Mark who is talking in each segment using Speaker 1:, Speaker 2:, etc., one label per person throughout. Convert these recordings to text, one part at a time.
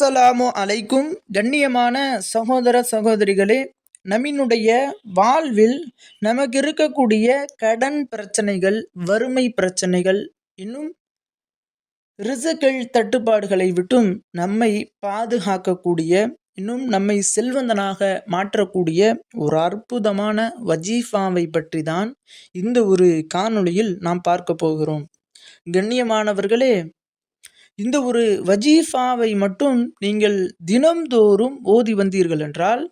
Speaker 1: அஸ்ஸலாமு அலைக்கும். கண்ணியமான சகோதர சகோதரிகளே நம்மினுடைய வாழ்வில் நமக்கு இருக்கக்கூடிய கடன் பிரச்சனைகள் வறுமை பிரச்சனைகள் இன்னும் ரிசுகள் தட்டுப்பாடுகளை விட்டும் நம்மை பாதுகாக்கக்கூடிய இன்னும் நம்மை செல்வந்தனாக மாற்றக்கூடிய ஒரு அற்புதமான வஜீஃபாவை பற்றி தான் இந்த ஒரு காணொளியில் நாம் பார்க்க போகிறோம். கண்ணியமானவர்களே இந்த ஒரு வஜீஃபாவை மட்டும் நீங்கள் தினம்தோறும் ஓதி வந்தீர்கள் என்றால்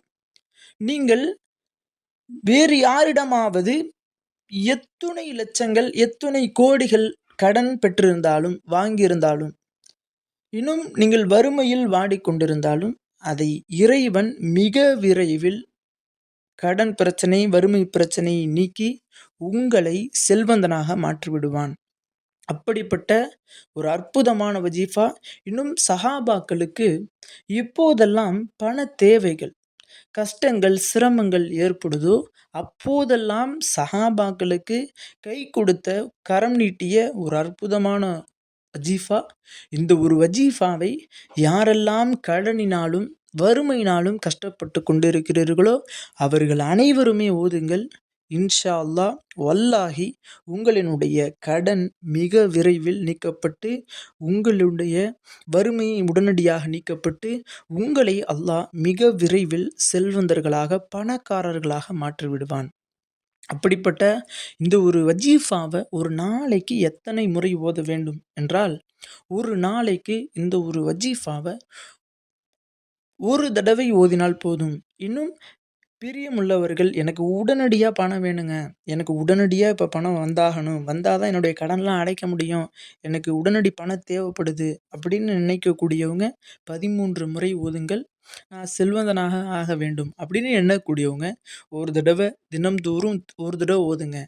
Speaker 1: நீங்கள் வேறு யாரிடமாவது எத்துணை லட்சங்கள் எத்துணை கோடிகள் கடன் பெற்றிருந்தாலும் வாங்கியிருந்தாலும் இன்னும் நீங்கள் வறுமையில் வாடிக்கொண்டிருந்தாலும் அதை இறைவன் மிக விரைவில் கடன் பிரச்சனை வறுமை பிரச்சனையை நீக்கி உங்களை செல்வந்தனாக மாற்றிவிடுவான். அப்படிப்பட்ட ஒரு அற்புதமான வஜீஃபா. இன்னும் சஹாபாக்களுக்கு இப்போதெல்லாம் பண தேவைகள் கஷ்டங்கள் சிரமங்கள் ஏற்படுதோ அப்போதெல்லாம் சஹாபாக்களுக்கு கை கொடுத்த கரம் நீட்டிய ஒரு அற்புதமான வஜீஃபா. இந்த ஒரு வஜீஃபாவை யாரெல்லாம் கடனினாலும் வறுமையினாலும் கஷ்டப்பட்டு கொண்டிருக்கிறீர்களோ அவர்கள் அனைவருமே ஓதுங்கள். இன்ஷா அல்லாஹ் வல்லாஹி உங்களினுடைய கடன் மிக விரைவில் நீக்கப்பட்டு உங்களுடைய வறுமை உடனடியாக நீக்கப்பட்டு உங்களை அல்லாஹ் மிக விரைவில் செல்வந்தர்களாக பணக்காரர்களாக மாற்றிவிடுவான். அப்படிப்பட்ட இந்த ஒரு வஜீஃபாவை ஒரு நாளைக்கு எத்தனை முறை ஓத வேண்டும் என்றால் ஒரு நாளைக்கு இந்த ஒரு வஜீஃபாவை ஒரு தடவை ஓதினால் போதும். இன்னும் பிரியமுள்ளவர்கள் எனக்கு உடனடியாக பணம் வேணுங்க. எனக்கு உடனடியாக இப்போ பணம் வந்தாகணும். வந்தால் தான் என்னுடைய கடன்லாம் அடைக்க முடியும். எனக்கு உடனடி பணம் தேவைப்படுது அப்படின்னு நினைக்கக்கூடியவங்க பதிமூன்று முறை ஓதுங்கள். நான் செல்வந்தனாக ஆக வேண்டும் அப்படின்னு எண்ணக்கூடியவங்க ஒரு தடவை தினம்தோறும் ஒரு தடவை ஓதுங்க.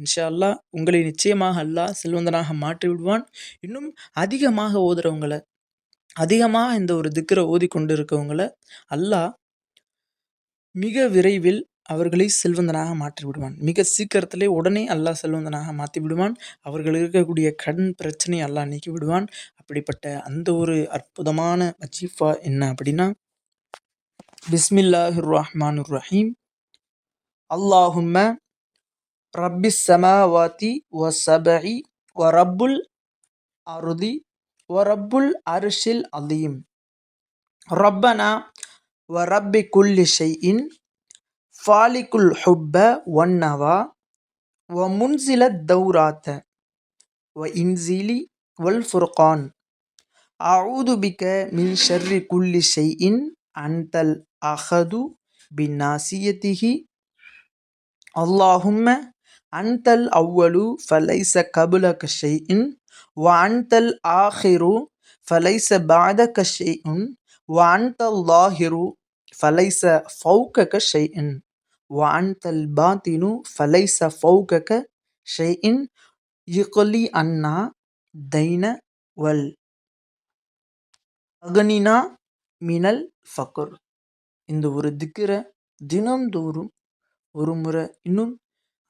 Speaker 1: இன்ஷா அல்லா உங்களை நிச்சயமாக அல்லாஹ் செல்வந்தனாக மாற்றி விடுவான் இன்னும் அதிகமாக ஓதுறவங்களை அதிகமாக இந்த ஒரு திக்கரை ஓதி கொண்டு இருக்கவங்கள அல்லாஹ் மிக விரைவில் அவர்களை செல்வந்தனாக மாற்றி விடுவான் மிக சீக்கிரத்திலே உடனே அல்லாஹ் செல்வந்தனாக மாற்றி விடுவான் அவர்கள் இருக்கக்கூடிய கடன் பிரச்சனை அல்லாஹ் நீக்கி விடுவான் அப்படிப்பட்ட அந்த ஒரு அற்புதமான வஜீஃபா என்ன அப்படின்னா பிஸ்மில்லாஹிர் ரஹ்மான் ரஹீம் அல்லாஹும்ம ரப்பி சமாவாத்தி வ சபஇ வ ரப்புல் அருதி வ ரப்புல் அரிஷில் அலீம். ரப்பனா ورب كل شيء فالق الحب والنوى ومنزل الدورات وإنزيل والفرقان. أعوذ بك من شر كل شيء أنت الأخذ بناسيته اللهم أنت الأول فليس قبلك شيء وأنت الآخر فليس بعدك شيء. அன்தல் ஆஹிரு ஃபலைச பாதக ஷைஇன் வ அன்தல் லாஹிரு ஃபலைச ஃபௌகக ஷைஇன் வ அன்தல் பாத்தினு ஃபலைச ஃபௌகக இன் இக்லி அன்னா தைன வல் அகனினா மினல் ஃபக்கர் இந்த ஒரு திக்கிரை தினந்தோறும் ஒரு முறை இன்னும்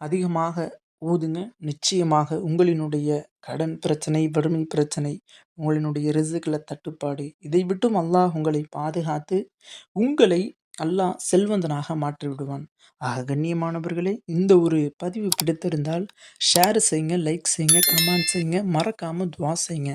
Speaker 1: அதிகமாக ஊதுங்க. நிச்சயமாக உங்களினுடைய கடன் பிரச்சனை வறுமை பிரச்சனை உங்களினுடைய ரிசுக்கில் தட்டுப்பாடு இதை விட்டும் அல்லாஹ் உங்களை பாதுகாத்து உங்களை அல்லாஹ் செல்வந்தனாக மாற்றி விடுவான் ஆக கண்ணியமானவர்களே இந்த ஒரு பதிவு பிடித்திருந்தால் ஷேர் செய்யுங்க லைக் செய்யுங்க கமெண்ட் செய்யுங்க மறக்காமல் துவா செய்யுங்க.